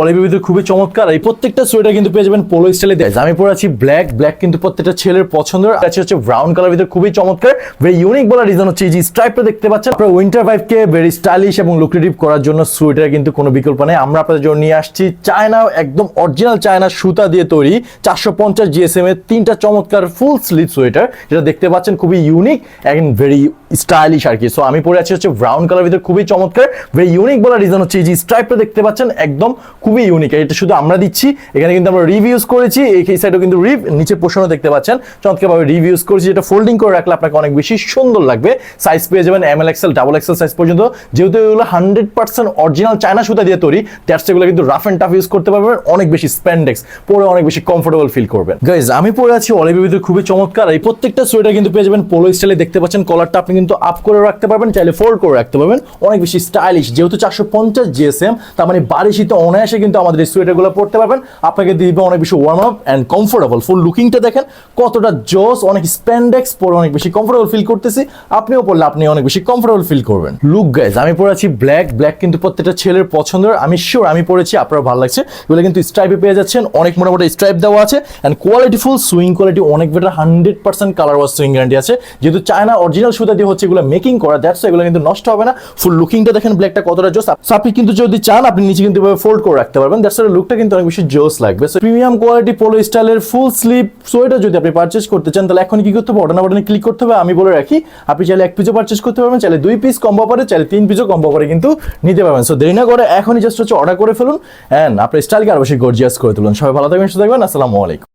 অলিভের ভিতরে খুবই চমৎকার। এই প্রত্যেকটা সোয়েটার কিন্তু পেয়ে যাবেন পোলো স্টাইলে আমি পরে আছি ব্ল্যাক ব্ল্যাক কিন্তু প্রত্যেকটা ছেলের পছন্দের। আছে হচ্ছে ব্রাউন কালার ভিতরে খুবই চমৎকার। ভেরি ইউনিক বলার রিজন হচ্ছে এই যে স্ট্রাইপটা দেখতে পাচ্ছেন। আপনার উইন্টার ভাইভকে ভেরি স্টাইলিশ এবং লুক্রেটিভ করার জন্য সোয়েটার কিন্তু কোনো বিকল্প নেই। আমরা আপনাদের জন্য নিয়ে আসছি চায়না একদম অরিজিনাল চায়না সুতা দিয়ে তৈরি। চারশো পঞ্চাশ জিএসএম এর তিনটা চমৎকার ফুল স্লিভ সোয়েটার যেটা দেখতে পাচ্ছেন খুবই ইউনিক অ্যান্ড ভেরি স্টাইলিশ আর কি। সো আমি পরে আছি হচ্ছে ব্রাউন কালার ভিতরে খুবই চমৎকার। ভেরি ইউনিক বলার রিজন হচ্ছে এই যে স্ট্রাইপটা দেখতে পাচ্ছেন। একদম খুবই ইউনিক এটা শুধু আমরা দিচ্ছি, এখানে কিন্তু আমরা রিভিউজ করেছি, এই সাইডও কিন্তু রিভ নিচে পোষণও দেখতে পাচ্ছেন। চমৎকারভাবে রিভিউজ করেছি যেটা ফোল্ডিং করে রাখলে আপনাকে অনেক বেশি সুন্দর লাগবে। সাইজ পেয়ে যাবেন M L XL double XL size পর্যন্ত। যেহেতু এগুলো হান্ড্রেড পার্সেন্ট অরিজিনাল চায়না সুতা দিয়ে তৈরি দ্যাটস এগুলো কিন্তু রাফ অ্যান্ড টাফ ইউজ করতে পারবেন, অনেক বেশি স্প্যান্ডেক্স পরে অনেক বেশি কমফোর্টেবল ফিল করবেন। গাইজ আমি পরে আছি অলিভের ভিতরে খুবই চমৎকার। এই প্রত্যেকটা সোয়েটার কিন্তু পেয়ে যাবেন পোলো স্টাইলে দেখতে পাচ্ছেন কলারটা আপনি কিন্তু আপ করে রাখতে পারবেন, চাইলে ফোল্ড করে রাখতে পারবেন। অনেক বেশি স্টাইলিশ যেহেতু চারশো পঞ্চাশ জিএসএম তার মানে বাড়ি শীতে অনায়াসে কিন্তু আমাদের সোয়েটারগুলো পড়তে পারবেন। আপনাকে দিবে অনেক বেশি warm up and comfortable full লুকিংটা দেখেন। কতটা জোস, অনেক স্প্যান্ডেক্স পরে অনেক বেশি কমফোর্টেবল ফিল করতেছি। আপনিও পড়লে আপনি অনেক বেশি কমফোর্টেবল ফিল করবেন। লুক গাইজ আমি পরে আছি ব্ল্যাক ব্ল্যাক কিন্তু প্রত্যেকটা ছেলের পছন্দের। আমি শিওর আমি পরেছি আপনার ভালো লাগছে। এগুলো কিন্তু স্ট্রাইপে পেয়ে যাচ্ছেন। অনেক মোটামুটি স্ট্রাইপ দেওয়া আছে। And quality full swing quality অনেক better hundred percent colour wash swing guarantee আছে। যেহেতু চায়না অরিজিনাল সুতা দিয়ে হচ্ছে এগুলো মেকিং করা দ্যাটস এগুলো কিন্তু নষ্ট হবে না। ফুল লুকিংটা দেখেন ব্ল্যাকটা কতটা জোস। আপনি কিন্তু যদি চান, আপনি নিচে কিন্তু ফোল্ড করে রাখতে পারবেন। দ্যাটস লুকটা কিন্তু অনেক বেশি জোস লাগবে। সো প্রিমিয়াম কোয়ালিটি পোলো স্টাইলের ফুল স্লিপ সোয়েটার যদি আপনি পারচেস করতে চান, তাহলে এখন কি করতে হবে? অর্ডার বাটনে ক্লিক করতে হবে। আমি বলে রাখি, আপনি চাইলে এক পিসও পারচেস করতে পারবেন, চাইলে দুই পিস কম্বো পারে চাইলে তিন পিসও কম্বো করে কিন্তু নিতে পারবেন। সো দেরি না করে এখনই জাস্ট হচ্ছে অর্ডার করে ফেলুন। অ্যান্ড আপনার স্টাইলকে আরও বেশি গর্জিয়াস করে তুলুন। সবাই ভালো থাকবেন, সুস্থ থাকবেন। আসসালামু আলাইকুম।